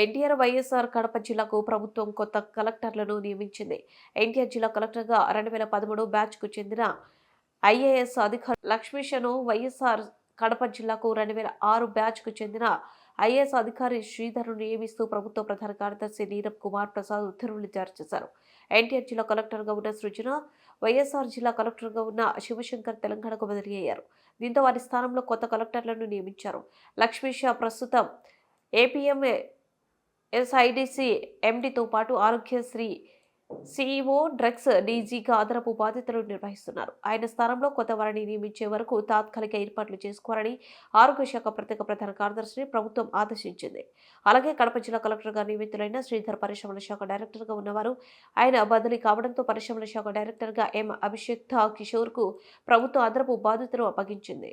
ఎన్టీఆర్ వైఎస్ఆర్ కడప జిల్లాకు ప్రభుత్వం కొత్త కలెక్టర్లను నియమించింది. ఎన్టీఆర్ జిల్లా కలెక్టర్గా రెండు వేల పదమూడు బ్యాచ్కు చెందిన ఐఏఎస్ అధికారి లక్ష్మీషను వైఎస్ఆర్ కడప జిల్లాకు రెండు వేల ఆరు బ్యాచ్కు చెందిన ఐఏఎస్ అధికారి శ్రీధర్ను నియమిస్తూ ప్రభుత్వ ప్రధాన కార్యదర్శి నీరబ్ కుమార్ ప్రసాద్ ఉత్తర్వులు జారీ చేశారు. ఎన్టీఆర్ జిల్లా కలెక్టర్గా ఉన్న సృజన వైఎస్ఆర్ జిల్లా కలెక్టర్గా ఉన్న శివశంకర్ తెలంగాణకు బదిలీ అయ్యారు దీంతో వారి స్థానంలో కొత్త కలెక్టర్లను నియమించారు. లక్ష్మీష ప్రస్తుతం ఏపీఎం ఎస్ఐడిసి ఎండితో పాటు ఆరోగ్యశ్రీ సిఇఓ డ్రగ్స్ డీజీగా అదనపు బాధ్యతలు నిర్వహిస్తున్నారు ఆయన స్థానంలో కొత్త వారిని నియమించే వరకు తాత్కాలిక ఏర్పాట్లు చేసుకోవాలని ఆరోగ్య శాఖ ప్రత్యేక ప్రధాన కార్యదర్శిని ప్రభుత్వం ఆదేశించింది అలాగే కడప జిల్లా కలెక్టర్గా నియమితులైన శ్రీధర్ పరిశ్రమల శాఖ డైరెక్టర్గా ఉన్నవారు ఆయన బదిలీ కావడంతో పరిశ్రమల శాఖ డైరెక్టర్గా ఎం అభిషేక్ కిషోర్కు ప్రభుత్వం అదనపు బాధ్యతలు అప్పగించింది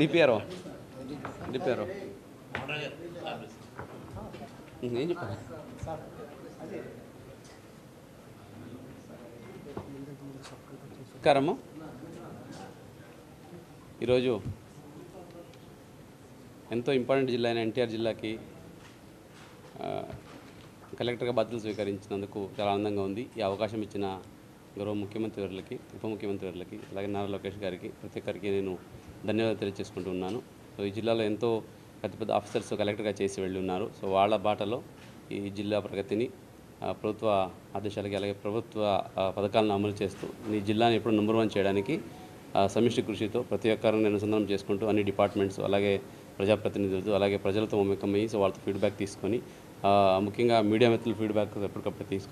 డిపిఆర్ఓ డిపిఆర్ఓ ఏం చెప్పాలి నమస్కారము ఈరోజు ఎంతో ఇంపార్టెంట్ జిల్లా అయిన ఎన్టీఆర్ జిల్లాకి కలెక్టర్గా బాధ్యతలు స్వీకరించినందుకు చాలా ఆనందంగా ఉంది. ఈ అవకాశం ఇచ్చిన గౌరవ ముఖ్యమంత్రి వర్లకి ఉప ముఖ్యమంత్రి వర్లకి అలాగే నారా లోకేష్ గారికి ప్రతి ఒక్కరికి నేను ధన్యవాదాలు తెలియజేసుకుంటూ ఉన్నాను. సో ఈ జిల్లాలో ఎంతో పెద్ద పెద్ద ఆఫీసర్స్ కలెక్టర్గా చేసి వెళ్ళి ఉన్నారు సో వాళ్ళ బాటలో ఈ జిల్లా ప్రగతిని ప్రభుత్వ ఆదేశాలకి అలాగే ప్రభుత్వ పథకాలను అమలు చేస్తూ ఈ జిల్లాని ఎప్పుడు నెంబర్ వన్ చేయడానికి సమిష్టి కృషితో ప్రతి ఒక్కరిని అనుసంధానం చేసుకుంటూ అన్ని డిపార్ట్మెంట్స్ అలాగే ప్రజాప్రతినిధులతో అలాగే ప్రజలతో మమేకమయ్యి సో వాళ్ళతో ఫీడ్బ్యాక్ తీసుకొని ముఖ్యంగా మీడియా మిత్రుల ఫీడ్బ్యాక్ ఎప్పటికప్పుడు తీసుకొని